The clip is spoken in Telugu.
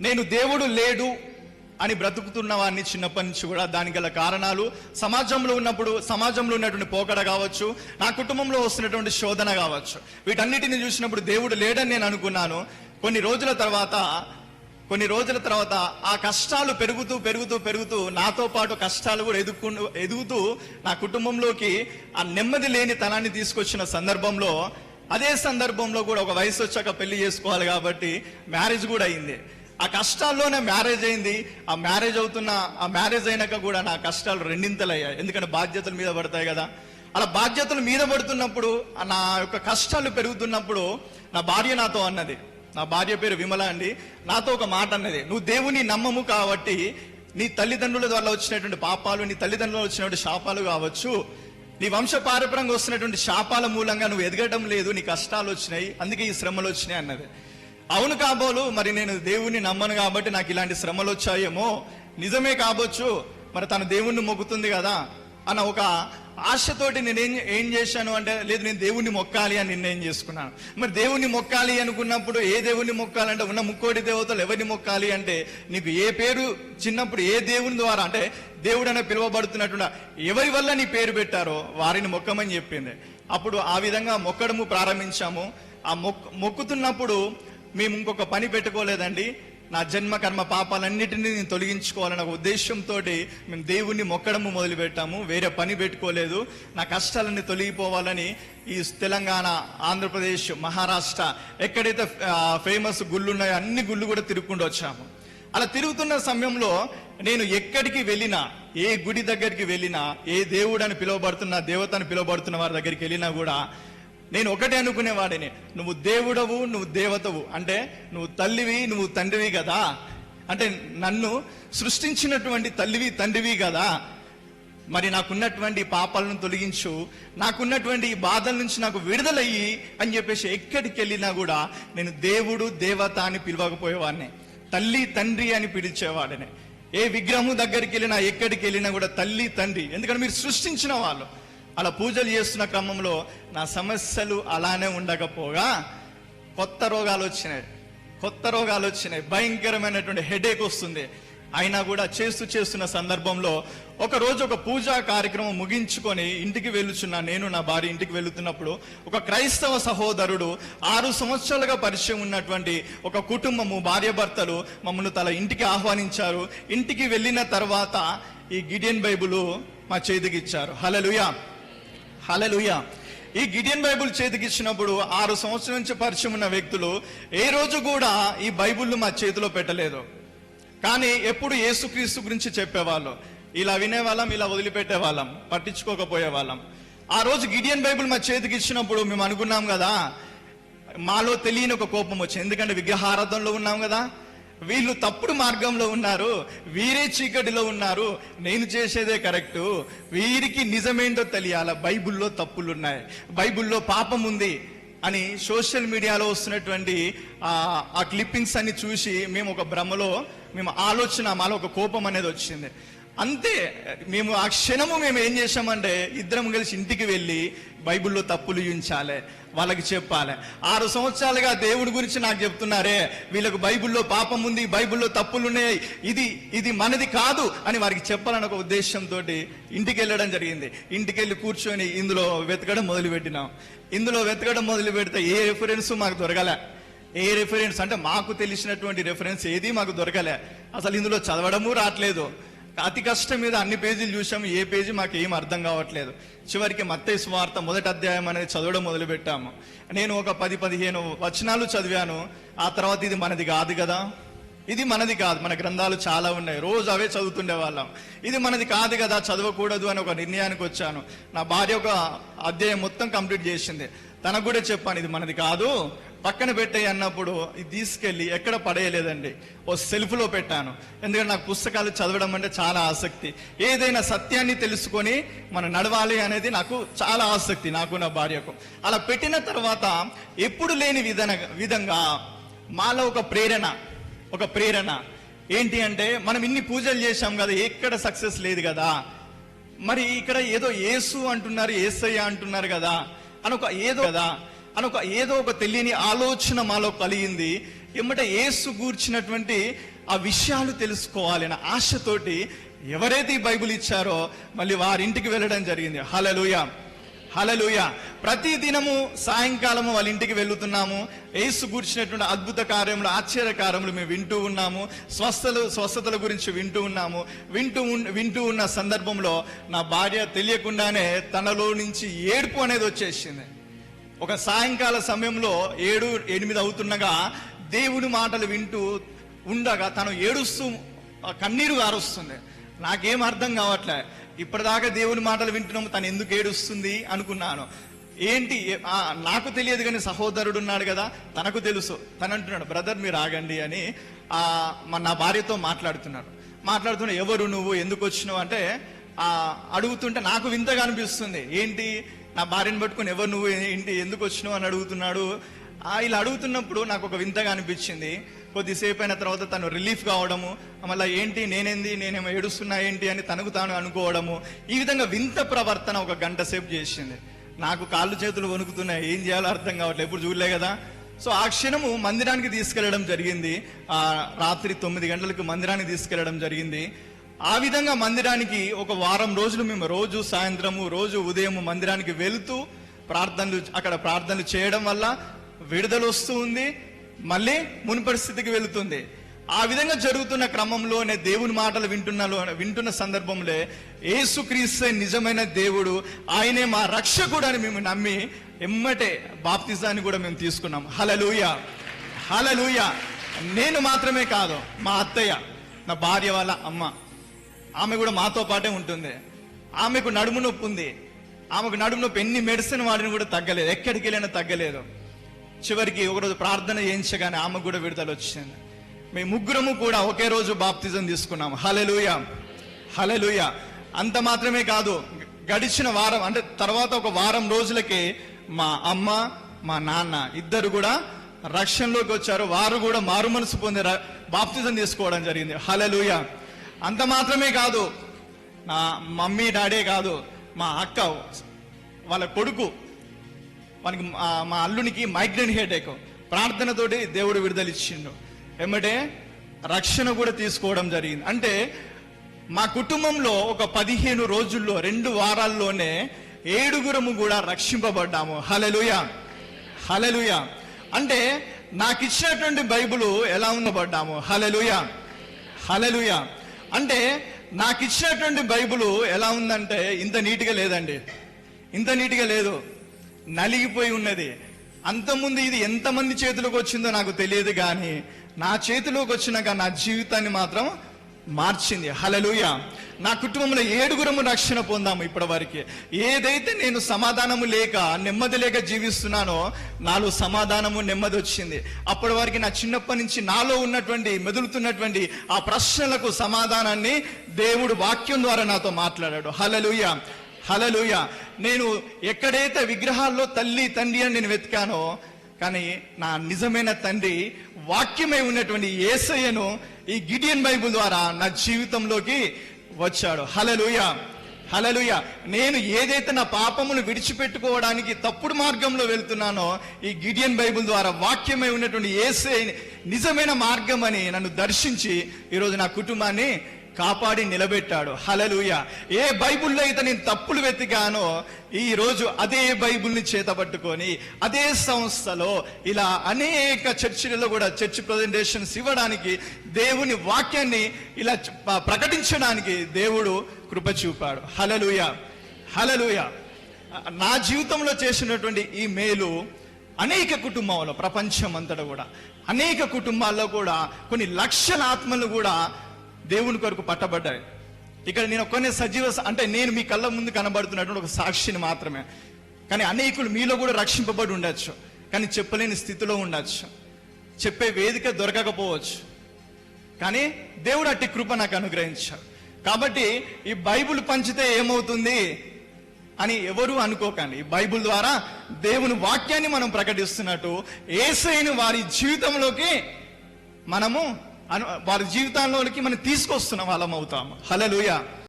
నేను దేవుడు లేడు అని బ్రతుకుతున్న వాడిని చిన్నప్పటి నుంచి కూడా దానికి గల కారణాలు సమాజంలో ఉన్నప్పుడు సమాజంలో ఉన్నటువంటి పోకడ కావచ్చు నా కుటుంబంలో వస్తున్నటువంటి శోధన కావచ్చు. వీటన్నిటిని చూసినప్పుడు దేవుడు లేడని నేను అనుకున్నాను. కొన్ని రోజుల తర్వాత కొన్ని రోజుల తర్వాత ఆ కష్టాలు పెరుగుతూ పెరుగుతూ పెరుగుతూ నాతో పాటు కష్టాలు కూడా ఎదుర్కొ ఎదుగుతూ నా కుటుంబంలోకి ఆ నెమ్మది లేని తనాన్ని తీసుకొచ్చిన సందర్భంలో అదే సందర్భంలో కూడా ఒక వయసు వచ్చాక పెళ్ళి చేసుకోవాలి కాబట్టి మ్యారేజ్ కూడా అయింది. ఆ కష్టాల్లోనే మ్యారేజ్ అయింది. ఆ మ్యారేజ్ అవుతున్న ఆ మ్యారేజ్ అయినాక కూడా నా కష్టాలు రెండింతలయ్యాయి. ఎందుకంటే బాధ్యతల మీద పడతాయి కదా. అలా బాధ్యతలు మీద పడుతున్నప్పుడు నా యొక్క కష్టాలు పెరుగుతున్నప్పుడు నా భార్య నాతో అన్నది. నా భార్య పేరు విమల అండి. నాతో ఒక మాట అన్నది. నువ్వు దేవుని నమ్మము కాబట్టి నీ తల్లిదండ్రుల ద్వారా వచ్చినటువంటి పాపాలు నీ తల్లిదండ్రులు వచ్చినటువంటి శాపాలు కావచ్చు. నీ వంశ పారపరంగా వస్తున్నటువంటి శాపాల మూలంగా నువ్వు ఎదగడం లేదు. నీ కష్టాలు వచ్చినాయి. అందుకే ఈ శ్రమలు వచ్చినాయి అన్నది. అవును కాబోలు మరి నేను దేవుణ్ణి నమ్మను కాబట్టి నాకు ఇలాంటి శ్రమలు వచ్చాయేమో. నిజమే కాబోచ్చు మరి తను దేవుణ్ణి మొక్కుతుంది కదా అన్న ఒక ఆశతోటి నేను ఏం ఏం చేశాను అంటే లేదు నేను దేవుణ్ణి మొక్కాలి అని నిర్ణయం చేసుకున్నాను. మరి దేవుణ్ణి మొక్కాలి అనుకున్నప్పుడు ఏ దేవుణ్ణి మొక్కాలంటే ఉన్న ముక్కోటి దేవతలు ఎవరిని మొక్కాలి అంటే నీకు ఏ పేరు చిన్నప్పుడు ఏ దేవుని ద్వారా అంటే దేవుడు అనే పిలువబడుతున్నట్టు ఎవరి వల్ల నీ పేరు పెట్టారో వారిని మొక్కమని చెప్పింది. అప్పుడు ఆ విధంగా మొక్కడము ప్రారంభించాము. ఆ మొక్ మొక్కుతున్నప్పుడు మేము ఇంకొక పని పెట్టుకోలేదండి. నా జన్మ కర్మ పాపాలన్నిటినీ నేను తొలగించుకోవాలన్న ఒక ఉద్దేశంతో మేము దేవుణ్ణి మొక్కడము మొదలు పెట్టాము వేరే పని పెట్టుకోలేదు. నా కష్టాలన్నీ తొలగిపోవాలని ఈ తెలంగాణ ఆంధ్రప్రదేశ్ మహారాష్ట్ర ఎక్కడైతే ఫేమస్ గుళ్ళు ఉన్నాయో అన్ని గుళ్ళు కూడా తిరుగుకుంటూ వచ్చాము. అలా తిరుగుతున్న సమయంలో నేను ఎక్కడికి వెళ్ళినా ఏ గుడి దగ్గరికి వెళ్ళినా ఏ దేవుడు అని పిలువబడుతున్న దేవత అని పిలువబడుతున్న వారి దగ్గరికి వెళ్ళినా కూడా నేను ఒకటే అనుకునేవాడిని. నువ్వు దేవుడవు నువ్వు దేవతవు. అంటే నువ్వు తల్లివి నువ్వు తండ్రివి కదా. అంటే నన్ను సృష్టించినటువంటి తల్లివి తండ్రివి కదా. మరి నాకున్నటువంటి పాపాలను తొలగించు. నాకున్నటువంటి ఈ బాధల నుంచి నాకు విడుదలయ్యి అని చెప్పేసి ఎక్కడికి వెళ్ళినా కూడా నేను దేవుడు దేవత అని పిలవకపోయేవాడిని. తల్లి తండ్రి అని పిలిచేవాడిని. ఏ విగ్రహం దగ్గరికి వెళ్ళినా ఎక్కడికి వెళ్ళినా కూడా తల్లి తండ్రి. ఎందుకంటే మీరు సృష్టించిన వాళ్ళు. అలా పూజలు చేస్తున్న క్రమంలో నా సమస్యలు అలానే ఉండకపోగా కొత్త రోగాలు వచ్చినాయి. కొత్త రోగాలు వచ్చినాయి. భయంకరమైనటువంటి హెడేక్ వస్తుంది. అయినా కూడా చేస్తూ చేస్తున్న సందర్భంలో ఒక రోజు ఒక పూజా కార్యక్రమం ముగించుకొని ఇంటికి వెళ్ళుచున్న. నేను నా భార్య ఇంటికి వెళుతున్నప్పుడు ఒక క్రైస్తవ సహోదరుడు ఆరు సంవత్సరాలుగా పరిచయం ఉన్నటువంటి ఒక కుటుంబము భార్యాభర్తలు మమ్మల్ని తల ఇంటికి ఆహ్వానించారు. ఇంటికి వెళ్ళిన తర్వాత ఈ గిడియన్ బైబుల్ మా చేతికి ఇచ్చారు. హలలుయా హలలుయ ఈ గిడియన్ బైబుల్ చేతికి ఇచ్చినప్పుడు ఆరు సంవత్సరం నుంచి పరిచయం ఉన్న వ్యక్తులు ఏ రోజు కూడా ఈ బైబుల్ను మా చేతిలో పెట్టలేదు. కానీ ఎప్పుడు యేసుక్రీస్తు గురించి చెప్పేవాళ్ళు. ఇలా వినేవాళ్ళం ఇలా వదిలిపెట్టే వాళ్ళం పట్టించుకోకపోయే వాళ్ళం ఆ రోజు గిడియన్ బైబుల్ మా చేతికి ఇచ్చినప్పుడు మేము అనుకున్నాం కదా మాలో తెలియని ఒక కోపం వచ్చింది ఎందుకంటే విగ్రహారాధనలో ఉన్నాం కదా వీళ్ళు తప్పుడు మార్గంలో ఉన్నారు వీరే చీకటిలో ఉన్నారు. నేను చేసేదే కరెక్టు. వీరికి నిజమేంటో తెలియాల? బైబిల్లో తప్పులు ఉన్నాయి బైబుల్లో పాపం ఉంది అని సోషల్ మీడియాలో వస్తున్నటువంటి ఆ ఆ క్లిప్పింగ్స్ అన్ని చూసి మేము ఒక భ్రమలో మేము ఆలోచన మాలో ఒక కోపం అనేది వచ్చింది. అంతే మేము ఆ క్షణము మేము ఏం చేసామంటే ఇద్దరం కలిసి ఇంటికి వెళ్ళి బైబిల్లో తప్పులు ఉంచాలి వాళ్ళకి చెప్పాలి. ఆరు సంవత్సరాలుగా దేవుడి గురించి నాకు చెప్తున్నారే. వీళ్ళకు బైబిల్లో పాపం ఉంది బైబిల్లో తప్పులు ఉన్నాయి ఇది ఇది మనది కాదు అని వారికి చెప్పాలని ఒక ఉద్దేశంతో ఇంటికి వెళ్ళడం జరిగింది. ఇంటికి వెళ్ళి కూర్చొని ఇందులో వెతకడం మొదలు పెట్టినాం ఇందులో వెతకడం మొదలు పెడితే ఏ రెఫరెన్స్ మాకు దొరకలే. ఏ రెఫరెన్స్ అంటే మాకు తెలిసినటువంటి రెఫరెన్స్ ఏది మాకు దొరకలే. అసలు ఇందులో చదవడము రావట్లేదు. అతి కష్టం మీద అన్ని పేజీలు చూసాము ఏ పేజీ మాకు ఏం అర్థం కావట్లేదు. చివరికి మత్తయి స్వార్థ మొదటి అధ్యాయం అనేది చదవడం మొదలుపెట్టాము. నేను ఒక పది పదిహేను వచనాలు చదివాను. ఆ తర్వాత ఇది మనది కాదు కదా? ఇది మనది కాదు. మన గ్రంథాలు చాలా ఉన్నాయి. రోజు అవే చదువుతుండే వాళ్ళం. ఇది మనది కాదు కదా? చదవకూడదు అని ఒక నిర్ణయానికి వచ్చాను. నా భార్య ఒక అధ్యాయం మొత్తం కంప్లీట్ చేసింది. తనకు కూడా చెప్పాను ఇది మనది కాదు. పక్కన పెట్టేయి అన్నప్పుడు ఇది తీసుకెళ్ళి ఎక్కడ పడేయలేదండి. ఓ సెల్ఫ్లో పెట్టాను. ఎందుకంటే నాకు పుస్తకాలు చదవడం అంటే చాలా ఆసక్తి. ఏదైనా సత్యాన్ని తెలుసుకొని మనం నడవాలి అనేది నాకు చాలా ఆసక్తి నాకు నా భార్యకు. అలా పెట్టిన తర్వాత ఎప్పుడు లేని విధన విధంగా మాలో ఒక ప్రేరణ ఒక ప్రేరణ. ఏంటి అంటే మనం ఇన్ని పూజలు చేశాం కదా ఎక్కడ సక్సెస్ లేదు కదా. మరి ఇక్కడ ఏదో యేసు అంటున్నారు ఏసయ్య అంటున్నారు కదా అని ఒక ఏదో కదా. అని ఒక ఏదో ఒక తెలియని ఆలోచన మాలో కలిగింది. ఎమ్మట ఏసు గూర్చినటువంటి ఆ విషయాలు తెలుసుకోవాలి అనే ఆశతోటి ఎవరైతే ఈ బైబిల్ ఇచ్చారో మళ్ళీ వారింటికి వెళ్ళడం జరిగింది. హలలుయ హలలుయ ప్రతి దినము సాయంకాలము వాళ్ళ ఇంటికి వెళ్తున్నాము. ఏసు గూర్చినటువంటి అద్భుత కార్యములు ఆశ్చర్య కార్యములు మేము వింటూ ఉన్నాము. స్వస్థలు స్వస్థతల గురించి వింటూ ఉన్నాము. వింటూ వింటూ ఉన్న సందర్భంలో నా భార్య తెలియకుండానే తనలో నుంచి ఏడుపు అనేది వచ్చేసింది. ఒక సాయంకాల సమయంలో ఏడు ఎనిమిది అవుతుండగా దేవుని మాటలు వింటూ ఉండగా తను ఏడుస్తూ కన్నీరు గారుస్తుంది. నాకేం అర్థం కావట్లే. ఇప్పటిదాకా దేవుని మాటలు వింటున్నాము తను ఎందుకు ఏడుస్తుంది అనుకున్నాను. ఏంటి నాకు తెలియదు కానీ సహోదరుడు ఉన్నాడు కదా తనకు తెలుసు. తను అంటున్నాడు బ్రదర్ మీరు ఆగండి అని మా నా భార్యతో మాట్లాడుతున్నాడు. మాట్లాడుతున్నా ఎవరు నువ్వు? ఎందుకు వచ్చినావు? అంటే అడుగుతుంటే నాకు వింతగా అనిపిస్తుంది. ఏంటి? నా భార్యను పట్టుకుని ఎవరు నువ్వు ఏంటి ఎందుకు వచ్చినావు అని అడుగుతున్నాడు. ఆ ఇలా అడుగుతున్నప్పుడు నాకు ఒక వింతగా అనిపించింది. కొద్దిసేపు అయిన తర్వాత తను రిలీఫ్ కావడము మళ్ళీ ఏంటి నేనేంది నేనేమో ఏడుస్తున్నా ఏంటి అని తనకు తాను అనుకోవడము ఈ విధంగా వింత ప్రవర్తన ఒక గంట సేపు చేసింది. నాకు కాళ్ళు చేతులు వణుకుతున్నాయి ఏం చేయాలో అర్థం కావట్లేదు ఎప్పుడు చూడలే కదా. సో ఆ క్షణము మందిరానికి తీసుకెళ్ళడం జరిగింది. రాత్రి తొమ్మిది గంటలకు మందిరానికి తీసుకెళ్ళడం జరిగింది. ఆ విధంగా మందిరానికి ఒక వారం రోజులు మేము రోజు సాయంత్రము రోజు ఉదయం మందిరానికి వెళ్తూ ప్రార్థనలు అక్కడ ప్రార్థనలు చేయడం వల్ల విడుదల వస్తూ ఉంది మళ్ళీ మునుపటి పరిస్థితికి వెళుతుంది. ఆ విధంగా జరుగుతున్న క్రమంలోనే దేవుని మాటలు వింటున్న వింటున్న సందర్భంలో ఏసుక్రీస్తే నిజమైన దేవుడు ఆయనే మా రక్షకుడు అని మేము నమ్మి ఎమ్మటే బాప్తిజాన్ని కూడా మేము తీసుకున్నాం. హలలుయ హలలుయ నేను మాత్రమే కాదు మా అత్తయ్య నా భార్య వాళ్ళ అమ్మ. ఆమె కూడా మాతో పాటే ఉంటుంది. ఆమెకు నడుము నొప్పి ఉంది. ఆమెకు నడుము నొప్పి ఎన్ని మెడిసిన్ వాడిని కూడా తగ్గలేదు. ఎక్కడికి వెళ్ళినా తగ్గలేదు. చివరికి ఒకరోజు ప్రార్థన చేయించగానే ఆమెకు కూడా విడుదల వచ్చింది. మేము ముగ్గురము కూడా ఒకే రోజు బాప్తిజం తీసుకున్నాం. హలెలుయ హలెలుయ అంత మాత్రమే కాదు గడిచిన వారం అంటే తర్వాత ఒక వారం రోజులకి మా అమ్మ మా నాన్న ఇద్దరు కూడా రక్షణలోకి వచ్చారు. వారు కూడా మారు మనసు పొంది బాప్తిజం తీసుకోవడం జరిగింది. హలెలుయ అంత మాత్రమే కాదు. నా మమ్మీ డాడీ కాదు మా అక్క వాళ్ళ కొడుకు మనకి మా- అల్లునికి మైగ్రేన్ హెడేక్ ప్రార్థనతోటి దేవుడు విడుదల ఇచ్చిండు ఏమంటే రక్షణ కూడా తీసుకోవడం జరిగింది. అంటే మా కుటుంబంలో ఒక పదిహేను రోజుల్లో రెండు వారాల్లోనే ఏడుగురము కూడా రక్షింపబడ్డాము. హలలుయ హలలుయ అంటే నాకు ఇచ్చినటువంటి బైబుల్ ఎలా ఉండబడ్డాము? హలలుయ హలలుయ అంటే నాకు ఇచ్చినటువంటి బైబుల్ ఎలా ఉందంటే ఇంత నీట్గా లేదండి. ఇంత నీట్గా లేదు. నలిగిపోయి ఉన్నది. అంతకుముందు ఇది ఎంతమంది చేతిలోకి వచ్చిందో నాకు తెలియదు కానీ నా చేతిలోకి వచ్చినాక నా జీవితాన్ని మాత్రం మార్చింది. హలలుయ నా కుటుంబంలో ఏడుగురము రక్షణ పొందాము ఇప్పటి వరకు ఏదైతే నేను సమాధానము లేక నెమ్మది లేక జీవిస్తున్నానో నాలో సమాధానము నెమ్మది వచ్చింది. అప్పటి వరకు నా చిన్నప్పటి నుంచి నాలో ఉన్నటువంటి మెదులుతున్నటువంటి ఆ ప్రశ్నలకు సమాధానాన్ని దేవుడు వాక్యం ద్వారా నాతో మాట్లాడాడు. హలలుయ హలలుయ నేను ఎక్కడైతే విగ్రహాల్లో తల్లి తండ్రి అని నేను వెతికానో కానీ నా నిజమైన తండ్రి వాక్యమై ఉన్నటువంటి ఏసయ్యను ఈ గిడియన్ బైబుల్ ద్వారా నా జీవితంలోకి వచ్చాడు. హలలుయ హలలుయ నేను ఏదైతే నా పాపమును విడిచిపెట్టుకోవడానికి తప్పుడు మార్గంలో వెళ్తున్నానో ఈ గిడియన్ బైబుల్ ద్వారా వాక్యమై ఉన్నటువంటి ఏసే నిజమైన మార్గం అని నన్ను దర్శించి ఈరోజు నా కుటుంబాన్ని కాపాడి నిలబెట్టాడు. హలలుయ ఏ బైబుల్లో అయితే నేను తప్పులు వెతికానో ఈరోజు అదే బైబుల్ని చేతపట్టుకొని అదే సంస్థలో ఇలా అనేక చర్చిలలో కూడా చర్చ్ ప్రజెంటేషన్స్ ఇవ్వడానికి దేవుని వాక్యాన్ని ఇలా ప్రకటించడానికి దేవుడు కృప చూపాడు. హలలుయ హలలుయ నా జీవితంలో చేసినటువంటి ఈ మేలు అనేక కుటుంబంలో ప్రపంచం అంతటా కూడా అనేక కుటుంబాల్లో కూడా కొన్ని లక్షల ఆత్మలు కూడా దేవుని కొరకు పట్టబడ్డాయి. ఇక్కడ నేను కొన్ని సజీవ అంటే నేను మీ కళ్ళ ముందు కనబడుతున్నటువంటి ఒక సాక్షిని మాత్రమే. కానీ అనేకులు మీలో కూడా రక్షింపబడి ఉండొచ్చు. కానీ చెప్పలేని స్థితిలో ఉండొచ్చు. చెప్పే వేదిక దొరకకపోవచ్చు. కానీ దేవుడు అట్టి కృప నాకు అనుగ్రహించాడు. కాబట్టి ఈ బైబిల్ పంచితే ఏమవుతుంది అని ఎవరు అనుకోకండి. ఈ బైబిల్ ద్వారా దేవుని వాక్యాన్ని మనం ప్రకటిస్తున్నట్టు ఏసైన వారి జీవితంలోకి మనము వారి జీవితాల్లోకి మనం తీసుకొస్తున్న వాళ్ళం అవుతాము హలలుయ